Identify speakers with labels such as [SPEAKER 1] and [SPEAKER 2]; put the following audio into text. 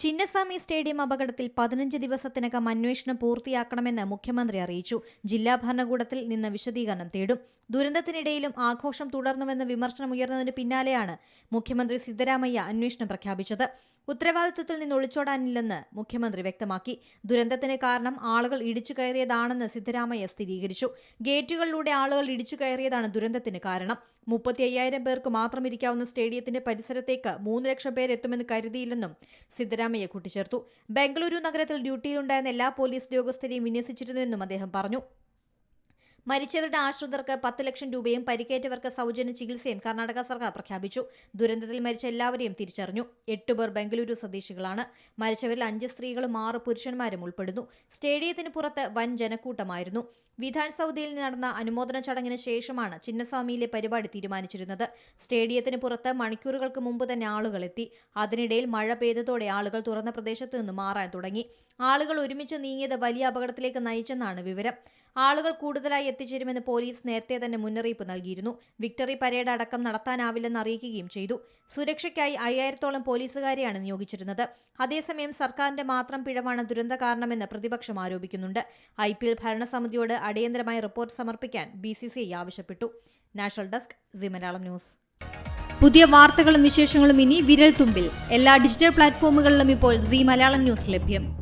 [SPEAKER 1] Chinnaswamy stadium അപകടത്തിൽ പതിനഞ്ച് ദിവസത്തിനകം അന്വേഷണം പൂർത്തിയാക്കണമെന്ന് മുഖ്യമന്ത്രി അറിയിച്ചു. ജില്ലാ ഭരണകൂടത്തിൽ നിന്ന് വിശദീകരണം തേടും. ദുരന്തത്തിനിടയിലും ആഘോഷം തുടർന്നുവെന്ന് വിമർശനം ഉയർന്നതിന് പിന്നാലെയാണ് മുഖ്യമന്ത്രി സിദ്ധരാമയ്യ അന്വേഷണം പ്രഖ്യാപിച്ചത്. ഉത്തരവാദിത്വത്തിൽ നിന്ന് ഒളിച്ചോടാനില്ലെന്ന് മുഖ്യമന്ത്രി വ്യക്തമാക്കി. ദുരന്തത്തിന് കാരണം ആളുകൾ ഇടിച്ചു കയറിയതാണെന്ന് സിദ്ധരാമയ്യ സ്ഥിരീകരിച്ചു. ഗേറ്റുകളിലൂടെ ആളുകൾ ഇടിച്ചു കയറിയതാണ് ദുരന്തത്തിന് കാരണം. മുപ്പത്തി അയ്യായിരം പേർക്ക് മാത്രം ഇരിക്കാവുന്ന സ്റ്റേഡിയത്തിന്റെ പരിസരത്തേക്ക് മൂന്ന് ലക്ഷം പേരെത്തുമെന്ന് കരുതിയില്ലെന്നും സിദ്ധരാമയ്യ കൂട്ടിച്ചേർത്തു. ബംഗളൂരു നഗരത്തിൽ ഡ്യൂട്ടിയിലുണ്ടായിരുന്ന എല്ലാ പോലീസ് ഉദ്യോഗസ്ഥരെയും വിന്യസിച്ചിരുന്നുവെന്നും അദ്ദേഹം പറഞ്ഞു. മരിച്ചവരുടെ ആശ്രിതർക്ക് പത്ത് ലക്ഷം രൂപയും പരിക്കേറ്റവർക്ക് സൗജന്യ ചികിത്സയും കർണാടക സർക്കാർ പ്രഖ്യാപിച്ചു. ദുരന്തത്തിൽ മരിച്ച എല്ലാവരെയും തിരിച്ചറിഞ്ഞു. എട്ടുപേർ ബംഗളൂരു സ്വദേശികളാണ്. മരിച്ചവരിൽ അഞ്ച് സ്ത്രീകളും ആറ് പുരുഷന്മാരും ഉൾപ്പെടുന്നു. സ്റ്റേഡിയത്തിന് പുറത്ത് വൻ ജനക്കൂട്ടമായിരുന്നു. വിധാൻ സൗദിയിൽ നടന്ന അനുമോദന ചടങ്ങിന് ശേഷമാണ് ചിന്നസ്വാമിയിലെ പരിപാടി തീരുമാനിച്ചിരുന്നത്. സ്റ്റേഡിയത്തിന് പുറത്ത് മണിക്കൂറുകൾക്ക് മുമ്പ് തന്നെ ആളുകൾ എത്തി. അതിനിടയിൽ മഴ പെയ്തതോടെ ആളുകൾ തുറന്ന പ്രദേശത്ത് നിന്ന് മാറാൻ തുടങ്ങി. ആളുകൾ ഒരുമിച്ച് നീങ്ങിയത് വലിയ അപകടത്തിലേക്ക് നയിച്ചെന്നാണ് വിവരം. ആളുകൾ കൂടുതലായി എത്തിച്ചേരുമെന്ന് പോലീസ് നേരത്തെ തന്നെ മുന്നറിയിപ്പ് നൽകിയിരുന്നു. വിക്ടറി പരേഡ് അടക്കം നടത്താനാവില്ലെന്ന് അറിയിക്കുകയും ചെയ്തു. സുരക്ഷയ്ക്കായി അയ്യായിരത്തോളം പോലീസുകാരെയാണ് നിയോഗിച്ചിരുന്നത്. അതേസമയം സർക്കാരിന്റെ മാത്രം പിഴവാണ് ദുരന്ത കാരണമെന്ന് പ്രതിപക്ഷം ആരോപിക്കുന്നുണ്ട്. ഐ പി എൽ ഭരണസമിതിയോട് അടിയന്തരമായി റിപ്പോർട്ട് സമർപ്പിക്കാൻ ബി സി സി ഐ ആവശ്യപ്പെട്ടു. National desk C Malayalam news. പുതിയ വാർത്തകളും വിശേഷങ്ങളും ഇനി വിരൽ തുമ്പിൽ എല്ലാ ഡിജിറ്റൽ പ്ലാറ്റ്ഫോമുകളിലും ഇപ്പോൾ സി മലയാളം ന്യൂസ് ലഭ്യം.